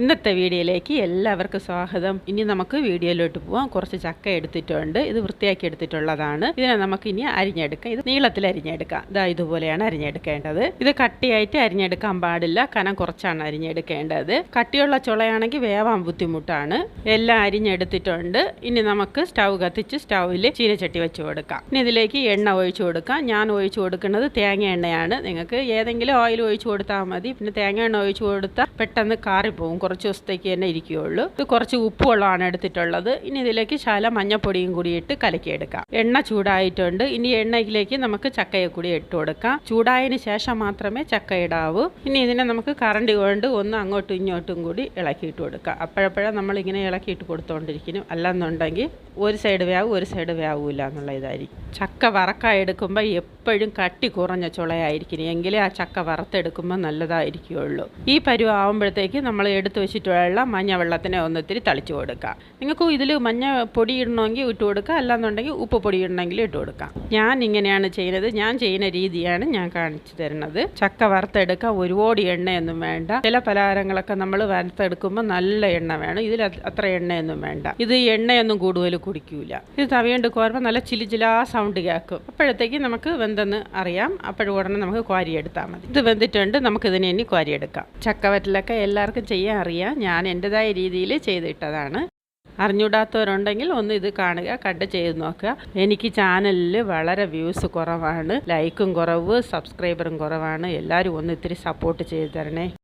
ഇന്നത്തെ വീഡിയോയിലേക്ക് എല്ലാവർക്കും സ്വാഗതം. ഇനി നമുക്ക് വീഡിയോയിലോട്ട് പോവാം. കുറച്ച് ചക്ക എടുത്തിട്ടുണ്ട്. ഇത് വൃത്തിയാക്കി എടുത്തിട്ടുള്ളതാണ്. ഇതിനെ നമുക്ക് ഇനി അരിഞ്ഞെടുക്കാം. ഇത് നീളത്തിൽ അരിഞ്ഞെടുക്കാം. ഇതാ ഇതുപോലെയാണ് അരിഞ്ഞെടുക്കേണ്ടത്. ഇത് കട്ടിയായിട്ട് അരിഞ്ഞെടുക്കാൻ പാടില്ല. കനം കുറച്ചാണ് അരിഞ്ഞെടുക്കേണ്ടത്. കട്ടിയുള്ള ചുളയാണെങ്കിൽ വേവാൻ ബുദ്ധിമുട്ടാണ്. എല്ലാം അരിഞ്ഞെടുത്തിട്ടുണ്ട്. ഇനി നമുക്ക് സ്റ്റൗ കത്തിച്ച് സ്റ്റൗവിൽ ചീനച്ചട്ടി വെച്ച് കൊടുക്കാം. ഇനി ഇതിലേക്ക് എണ്ണ ഒഴിച്ചു കൊടുക്കാം. ഞാൻ ഒഴിച്ചു കൊടുക്കുന്നത് തേങ്ങ എണ്ണയാണ്. നിങ്ങൾക്ക് ഏതെങ്കിലും ഓയിൽ ഒഴിച്ചു കൊടുത്താൽ മതി. പിന്നെ തേങ്ങ എണ്ണ ഒഴിച്ചു കൊടുത്താൽ പെട്ടെന്ന് കാറിപ്പോവും. കുറച്ച് ദിവസത്തേക്ക് തന്നെ ഇരിക്കുകയുള്ളൂ. ഇത് കുറച്ച് ഉപ്പുവെള്ളമാണ് എടുത്തിട്ടുള്ളത്. ഇനി ഇതിലേക്ക് ശാല മഞ്ഞപ്പൊടിയും കൂടി ഇട്ട് കലക്കിയെടുക്കാം. എണ്ണ ചൂടായിട്ടുണ്ട്. ഇനി എണ്ണയിലേക്ക് നമുക്ക് ചക്കയെ കൂടി ഇട്ട് കൊടുക്കാം. ചൂടായതിന് ശേഷം മാത്രമേ ചക്ക ഇടാവൂ. ഇനി ഇതിനെ നമുക്ക് കറണ്ട് കൊണ്ട് ഒന്ന് അങ്ങോട്ടും ഇങ്ങോട്ടും കൂടി ഇളക്കിയിട്ട് കൊടുക്കാം. അപ്പോഴപ്പോഴേ നമ്മളിങ്ങനെ ഇളക്കിയിട്ട് കൊടുത്തുകൊണ്ടിരിക്കുന്നു അല്ലെന്നുണ്ടെങ്കിൽ ഒരു സൈഡ് വേവും ഒരു സൈഡ് വേവൂല എന്നുള്ള ഇതായിരിക്കും ചക്ക വറക്കാൻ എടുക്കുമ്പോൾ എപ്പോഴും കട്ടി കുറഞ്ഞ ചുളയായിരിക്കും. എങ്കിലേ ആ ചക്ക വറുത്തെടുക്കുമ്പോൾ നല്ലതായിരിക്കുള്ളൂ ഈ പരുവാകുമ്പോഴത്തേക്ക് നമ്മൾ എടുത്തു വെച്ചിട്ടുള്ള മഞ്ഞ വെള്ളത്തിനെ ഒന്നിത്തിരി തളിച്ചു കൊടുക്കാം. നിങ്ങൾക്ക് ഇതിൽ മഞ്ഞ പൊടി ഇടണമെങ്കിൽ ഇട്ട് കൊടുക്കുക അല്ലാന്നുണ്ടെങ്കിൽ ഉപ്പ് പൊടി ഇടണമെങ്കിൽ ഇട്ട് കൊടുക്കാം. ഞാൻ ഇങ്ങനെയാണ് ചെയ്യുന്നത് ഞാൻ ചെയ്യുന്ന രീതിയാണ് ഞാൻ കാണിച്ചു തരുന്നത്. ചക്ക വറുത്തെടുക്കാൻ ഒരുപാട് എണ്ണയൊന്നും വേണ്ട. ചില പലഹാരങ്ങളൊക്കെ നമ്മൾ വറുത്തെടുക്കുമ്പോൾ നല്ല എണ്ണ വേണം ഇതിൽ അത് അത്ര എണ്ണയൊന്നും വേണ്ട. ഇത് എണ്ണയൊന്നും കൂടുതൽ കുടിക്കൂല. ഇത് തവിയുണ്ട് കോരുമ്പോൾ നല്ല ചിലിചിലാ സൗണ്ട് കേൾക്കും. അപ്പോഴത്തേക്ക് നമുക്ക് വെന്തെന്ന് അറിയാം. അപ്പോഴും ഉടനെ നമുക്ക് കോരിയെടുത്താൽ മതി. ഇത് വെന്തിട്ടുണ്ട് നമുക്ക് ഇതിനെ ഇനി കോരിയെടുക്കാം. ചക്കവറ്റിലൊക്കെ എല്ലാവർക്കും ചെയ്യാൻ അറിയാം. ഞാൻ എന്റെതായ രീതിയിൽ ചെയ്തിട്ടതാണ്. അറിഞ്ഞൂടാത്തവരുണ്ടെങ്കിൽ ഒന്ന് ഇത് കാണുക കട്ട് ചെയ്ത് നോക്കുക. എനിക്ക് ചാനലിൽ വളരെ വ്യൂസ് കുറവാണ്. ലൈക്കും കുറവ് സബ്സ്ക്രൈബറും കുറവാണ്. എല്ലാവരും ഒന്ന് ഇത്തിരി സപ്പോർട്ട് ചെയ്ത് തരണേ.